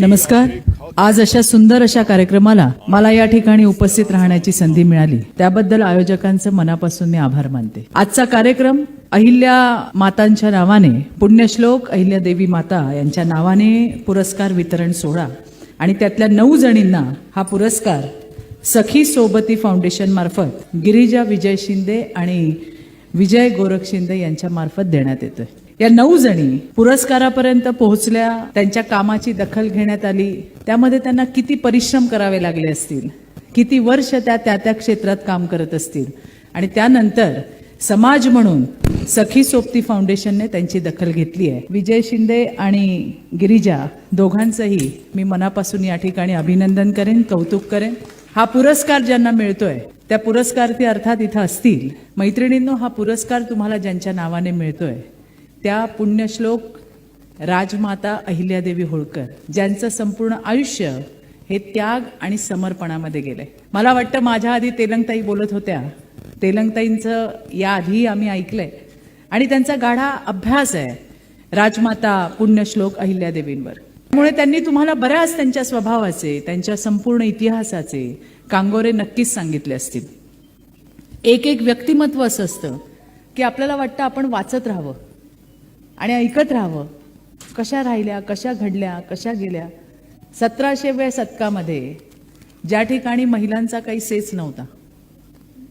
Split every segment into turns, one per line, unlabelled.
नमस्कार. आज अशा सुंदर अशा कार्यक्रमाला मला या ठिकाणी उपस्थित राहण्याची संधी मिळाली. त्याबद्दल आयोजकांचं मनापासून मी आभार मानते. आजचा कार्यक्रम अहिल्या मातांच्या नावाने पुण्यश्लोक अहिल्या देवी माता यांच्या नावाने पुरस्कार वितरण सोहळा आणि त्यातल्या नऊ जणींना हा पुरस्कार सखी सोबती फाउंडेशन मार्फत गिरिजा विजय शिंदे आणि विजय गोरख शिंदे यांच्या मार्फत देण्यात येतोय. या नऊ जणी पुरस्कारापर्यंत पोहोचल्या त्यांच्या कामाची दखल घेण्यात आली. त्यामध्ये त्यांना किती परिश्रम करावे लागले असतील? किती वर्ष त्या त्या त्या क्षेत्रात काम करत असतील? आणि त्यानंतर समाज म्हणून सखी सोबती फाउंडेशनने त्यांची दखल घेतली आहे. विजय शिंदे आणि गिरिजा दोघांचंही मी मनापासून या ठिकाणी अभिनंदन करेन कौतुक करेन. हा पुरस्कार ज्यांना मिळतोय त्या पुरस्कार ते अर्थात इथं असतील. मैत्रिणींनो हा पुरस्कार तुम्हाला ज्यांच्या नावाने मिळतोय त्या पुण्यश्लोक राजमाता अहिल्यादेवी होळकर ज्यांचं संपूर्ण आयुष्य हे त्याग आणि समर्पणामध्ये गेलंय. मला वाटतं माझ्या आधी तेलंगताई बोलत होत्या. तेलंगताईंचं याआधी आम्ही ऐकलंय. आणि त्यांचा गाढा अभ्यास आहे राजमाता पुण्यश्लोक अहिल्यादेवींवर. त्यामुळे त्यांनी तुम्हाला बऱ्याच त्यांच्या स्वभावाचे त्यांच्या संपूर्ण इतिहासाचे कांगोरे नक्कीच सांगितले असतील. एक एक व्यक्तिमत्व असं असतं की आपल्याला वाटतं आपण वाचत राहावं. आणि ऐकत राहावं. कशा राहिल्या कशा घडल्या कशा गेल्या? सतराशेव्या शतकामध्ये ज्या ठिकाणी महिलांचा काही सेच नव्हता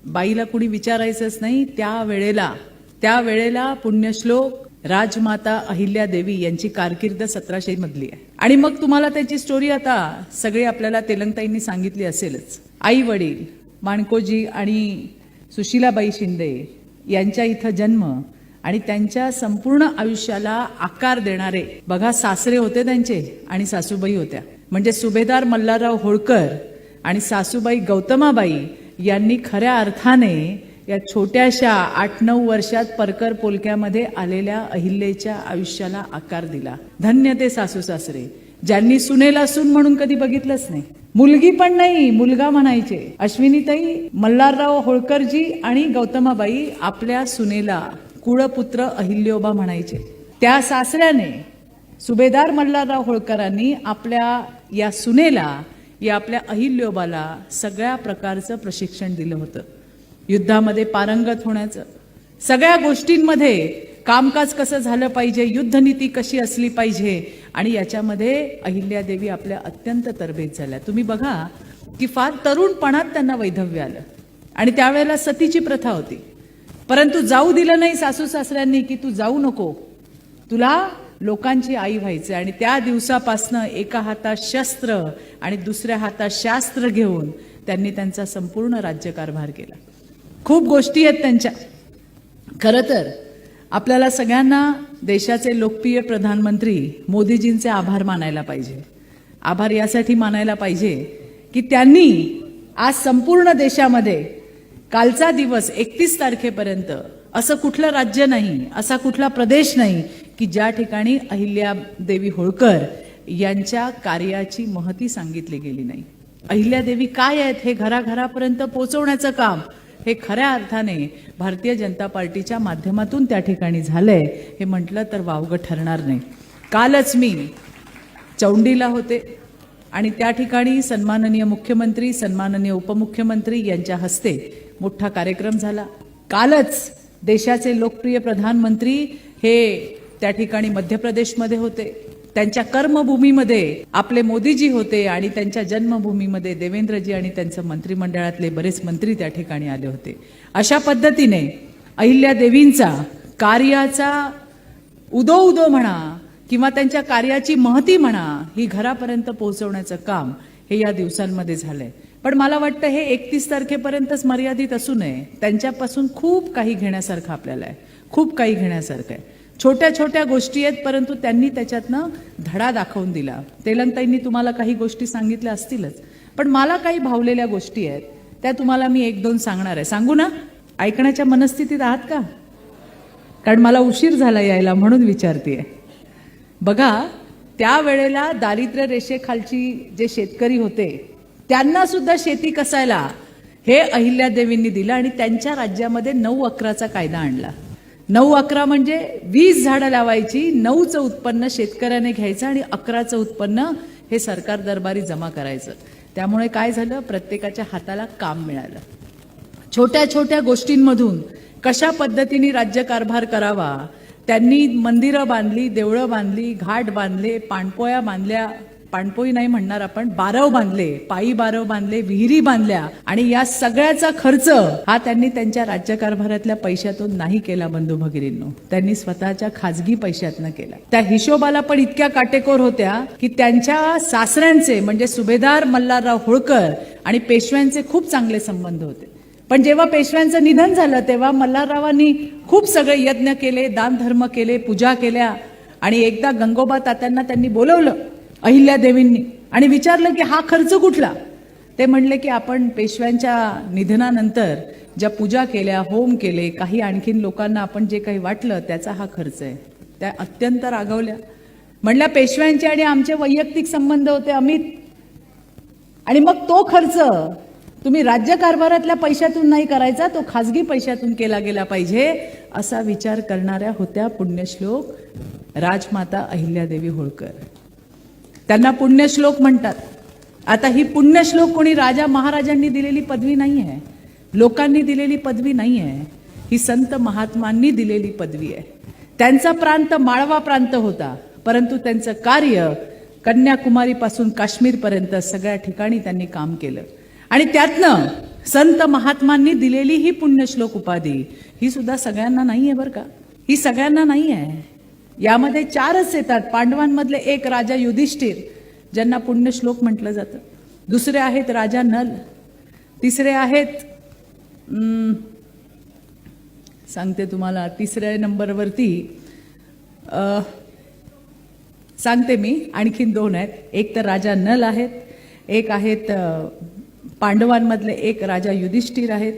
बाईला कुणी विचारायचंच नाही त्या वेळेला त्या वेळेला पुण्यश्लोक राजमाता अहिल्या देवी यांची कारकीर्द सतराशे मधली आहे. आणि मग तुम्हाला त्याची स्टोरी आता सगळी आपल्याला तेलंगताईंनी सांगितली असेलच. आई वडील माणकोजी आणि सुशीलाबाई शिंदे यांच्या इथं जन्म आणि त्यांच्या संपूर्ण आयुष्याला आकार देणारे. बघा सासरे होते त्यांचे आणि सासूबाई होत्या. म्हणजे सुभेदार मल्हारराव होळकर आणि सासूबाई गौतमाबाई यांनी खऱ्या अर्थाने या छोट्याशा आठ नऊ वर्षात परकर पोलक्यामध्ये आलेल्या अहिल्याच्या आयुष्याला आकार दिला. धन्य ते सासू सासरे. ज्यांनी सुनेला सून म्हणून कधी बघितलंच नाही. मुलगी पण नाही मुलगा म्हणायचे. अश्विनीताई मल्हारराव होळकरजी आणि गौतमाबाई आपल्या सुनेला कुळपुत्र अहिल्योबा म्हणायचे. त्या सासऱ्याने सुभेदार मल्हारराव होळकरांनी आपल्या या सुनेला या आपल्या अहिल्योबाला सगळ्या प्रकारचं प्रशिक्षण दिलं होतं. युद्धामध्ये पारंगत होण्याचं. सगळ्या गोष्टींमध्ये कामकाज कसं झालं पाहिजे युद्धनीती कशी असली पाहिजे आणि याच्यामध्ये अहिल्यादेवी आपल्या अत्यंत तरबेज झाल्या. तुम्ही बघा की फार तरुणपणात त्यांना वैधव्य आलं. आणि त्यावेळेला सतीची प्रथा होती. परंतु जाऊ दिलं नाही सासू सासऱ्यांनी की तू जाऊ नको. तुला लोकांची आई व्हायचे आणि त्या दिवसापासनं एका हातात शस्त्र आणि दुसऱ्या हातात शास्त्र घेऊन त्यांनी त्यांचा संपूर्ण राज्यकारभार केला. खूप गोष्टी आहेत त्यांच्या. खरं तर आपल्याला सगळ्यांना देशाचे लोकप्रिय प्रधानमंत्री मोदीजींचे आभार मानायला पाहिजे. आभार यासाठी मानायला पाहिजे की त्यांनी आज संपूर्ण देशामध्ये कालचा दिवस एकतीस तारखेपर्यंत. असं कुठलं राज्य नाही असा कुठला प्रदेश नाही की ज्या ठिकाणी अहिल्या देवी होळकर यांच्या कार्याची महती सांगितली गेली नाही. अहिल्या देवी काय आहेत हे घराघरापर्यंत पोहोचवण्याचं काम हे खऱ्या अर्थाने भारतीय जनता पार्टीच्या माध्यमातून त्या ठिकाणी झालंय हे म्हटलं तर वावगं ठरणार नाही. कालच मी चौंडीला होते आणि त्या ठिकाणी सन्माननीय मुख्यमंत्री सन्माननीय उपमुख्यमंत्री यांच्या हस्ते मोठा कार्यक्रम झाला. कालच देशाचे लोकप्रिय प्रधानमंत्री हे त्या ठिकाणी मध्य प्रदेशमध्ये होते. त्यांच्या कर्मभूमीमध्ये आपले मोदीजी होते आणि त्यांच्या जन्मभूमीमध्ये देवेंद्रजी आणि त्यांचं मंत्रिमंडळातले बरेच मंत्री त्या ठिकाणी आले होते. अशा पद्धतीने अहिल्या देवींचा कार्याचा उदो उदो म्हणा किंवा त्यांच्या कार्याची महती म्हणा ही घरापर्यंत पोहोचवण्याचं काम हे या दिवसांमध्ये झालंय. पण मला वाटतं हे एकतीस तारखेपर्यंतच मर्यादित असू नये. त्यांच्यापासून खूप काही घेण्यासारखं आपल्याला आहे. खूप काही घेण्यासारखं आहे. छोट्या छोट्या गोष्टी आहेत परंतु त्यांनी त्याच्यातनं धडा दाखवून दिला. तेलंताईंनी तुम्हाला काही गोष्टी सांगितल्या असतीलच. पण मला काही भावलेल्या गोष्टी आहेत. त्या तुम्हाला मी एक दोन सांगणार आहे. सांगू ना? ऐकण्याच्या मनस्थितीत आहात का? कारण मला उशीर झाला यायला म्हणून विचारते बघा त्यावेळेला दारिद्र्य रेषेखालची जे शेतकरी होते त्यांना सुद्धा शेती कसायला हे अहिल्यादेवींनी दिलं आणि त्यांच्या राज्यामध्ये नऊ अकराचा कायदा आणला. नऊ अकरा म्हणजे वीस झाडं लावायची नऊचं उत्पन्न शेतकऱ्याने घ्यायचं आणि अकराचं उत्पन्न हे सरकार दरबारी जमा करायचं. त्यामुळे काय झालं? प्रत्येकाच्या हाताला काम मिळालं. छोट्या छोट्या गोष्टींमधून कशा पद्धतीने राज्यकारभार करावा? त्यांनी मंदिरं बांधली देवळं बांधली घाट बांधले पाणपोया बांधल्या पाणपोई नाही म्हणणार आपण बारव बांधले पायी बारव बांधले विहिरी बांधल्या आणि या सगळ्याचा खर्च हा त्यांनी त्यांच्या राज्यकारभारातल्या पैशातून नाही केला बंधू भगिनींनो. त्यांनी स्वतःच्या खाजगी पैशातनं केला. त्या हिशोबाला पण इतक्या काटेकोर होत्या की त्यांच्या सासऱ्यांचे म्हणजे सुभेदार मल्हारराव होळकर आणि पेशव्यांचे खूप चांगले संबंध होते. पण जेव्हा पेशव्यांचं निधन झालं तेव्हा मल्हाररावांनी खूप सगळे यज्ञ केले दानधर्म केले पूजा केल्या आणि एकदा गंगोबा तात्यांना त्यांनी बोलवलं. अहिल्यादेवींनी आणि विचारलं की हा खर्च कुठला? ते म्हणले की आपण पेशव्यांच्या निधनानंतर ज्या पूजा केल्या होम केले काही आणखीन लोकांना आपण जे काही वाटलं त्याचा हा खर्च आहे. त्या अत्यंत रागवल्या. म्हणल्या पेशव्यांचे आणि आमचे वैयक्तिक संबंध होते अमित. आणि मग तो खर्च तुम्ही राज्यकारभारातल्या पैशातून नाही करायचा तो खाजगी पैशातून केला गेला पाहिजे असा विचार करणाऱ्या होत्या पुण्यश्लोक राजमाता अहिल्यादेवी होळकर. त्यांना पुण्यश्लोक म्हणतात. आता ही पुण्यश्लोक कोणी राजा महाराजांनी दिलेली पदवी नाही आहे लोकांनी दिलेली पदवी नाही आहे ही संत महात्मांनी दिलेली पदवी आहे. त्यांचा प्रांत माळवा प्रांत होता. परंतु त्यांचं कार्य कन्याकुमारीपासून काश्मीरपर्यंत सगळ्या ठिकाणी त्यांनी काम केलं. आणि त्यातनं संत महात्मांनी दिलेली ही पुण्यश्लोक उपाधी ही सुद्धा सगळ्यांना नाही आहे बरं का? ही सगळ्यांना नाही आहे यामध्ये चारच येतात. पांडवांमधले एक राजा युधिष्ठिर ज्यांना पुण्यश्लोक म्हटलं जातं. दुसरे आहेत राजा नल. तिसरे आहेत सांगते तुम्हाला तिसऱ्या नंबरवरती सांगते मी आणखीन दोन आहेत. एक तर राजा नल आहेत एक आहेत पांडवांमधले एक राजा युधिष्ठिर आहेत.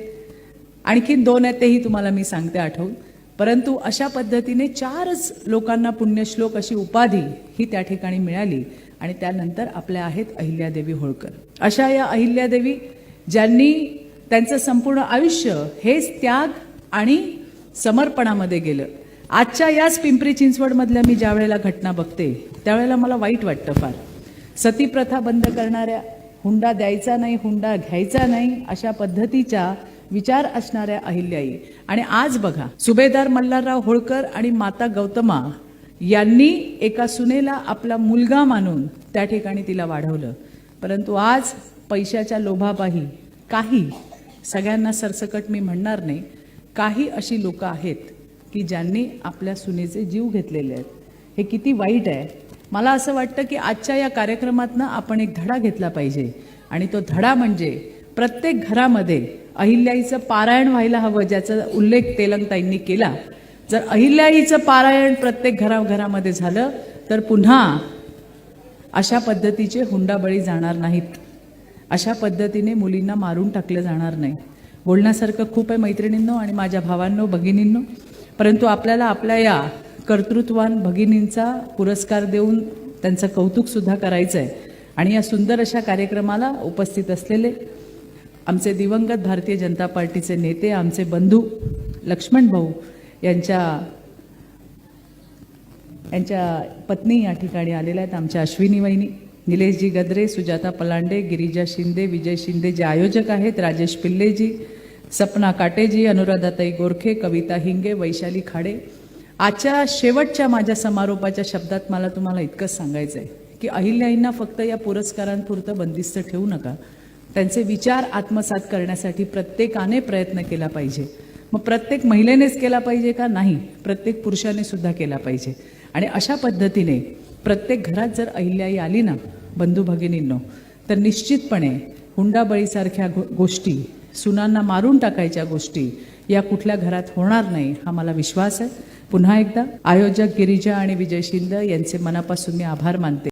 आणखीन दोन आहेत तेही तुम्हाला मी सांगते आठवून. परंतु अशा पद्धतीने चारच लोकांना पुण्यश्लोक अशी उपाधी ही त्या ठिकाणी मिळाली आणि त्यानंतर आपल्या आहेत अहिल्यादेवी होळकर. अशा या अहिल्यादेवी ज्यांनी त्यांचं संपूर्ण आयुष्य हेच त्याग आणि समर्पणामध्ये गेलं. आजच्या याच पिंपरी चिंचवडमधल्या मी ज्या वेळेला घटना बघते त्यावेळेला मला वाईट वाटतं फार. सती प्रथा बंद करणाऱ्या हुंडा द्यायचा नाही हुंडा घ्यायचा नाही अशा पद्धतीच्या विचार असणाऱ्या अहिल्याई. आणि आज बघा सुभेदार मल्हारराव होळकर आणि माता गौतमा यांनी एका सुनेला आपला मुलगा मानून त्या ठिकाणी तिला वाढवलं. परंतु आज पैशाच्या लोभापाही काही सगळ्यांना सरसकट मी म्हणणार नाही काही अशी लोक आहेत की ज्यांनी आपल्या सुनेचे जीव घेतलेले आहेत. हे किती वाईट आहे. मला असं वाटतं की आजच्या या कार्यक्रमातनं आपण एक धडा घेतला पाहिजे. आणि तो धडा म्हणजे प्रत्येक घरामध्ये अहिल्याईचं पारायण व्हायला हवं ज्याचा उल्लेख तेलंगताईंनी केला. जर अहिल्याईचं पारायण प्रत्येक घराघरामध्ये झालं तर पुन्हा अशा पद्धतीचे हुंडाबळी जाणार नाहीत. अशा पद्धतीने मुलींना मारून टाकलं जाणार नाही. बोलण्यासारखं खूप आहे मैत्रिणींनो आणि माझ्या भावांनो भगिनींनो. परंतु आपल्याला आपल्या या कर्तृत्वान भगिनींचा पुरस्कार देऊन त्यांचं कौतुकसुद्धा करायचं आहे आणि या सुंदर अशा कार्यक्रमाला उपस्थित असलेले आमचे दिवंगत भारतीय जनता पार्टीचे नेते आमचे बंधू लक्ष्मण भाऊ यांच्या यांच्या पत्नी या ठिकाणी आलेल्या आहेत. आमच्या अश्विनी वहिनी निलेशजी गद्रे सुजाता पलांडे गिरिजा शिंदे विजय शिंदे जे आयोजक आहेत राजेश पिल्लेजी सपना काटेजी अनुराधाताई गोरखे कविता हिंगे वैशाली खाडे. आजच्या शेवटच्या माझ्या समारोपाच्या शब्दात मला तुम्हाला इतकंच सांगायचं आहे की अहिल्याईंना फक्त या पुरस्कारांपुरतं बंदिस्त ठेवू नका. त्यांचे विचार आत्मसात करण्यासाठी प्रत्येकाने प्रयत्न केला पाहिजे. मग प्रत्येक महिलेनेच केला पाहिजे का? नाही. प्रत्येक पुरुषाने सुद्धा केला पाहिजे. आणि अशा पद्धतीने प्रत्येक घरात जर अहिल्याई आली ना बंधू भगिनींनो तर निश्चितपणे हुंडाबळीसारख्या गो गोष्टी सुनांना मारून टाकायच्या गोष्टी या कुठल्या घरात होणार नाही हा मला विश्वास आहे. पुन्हा एकदा आयोजक गिरिजा आणि विजय शिंदे यांचे मनापासून मी आभार मानते.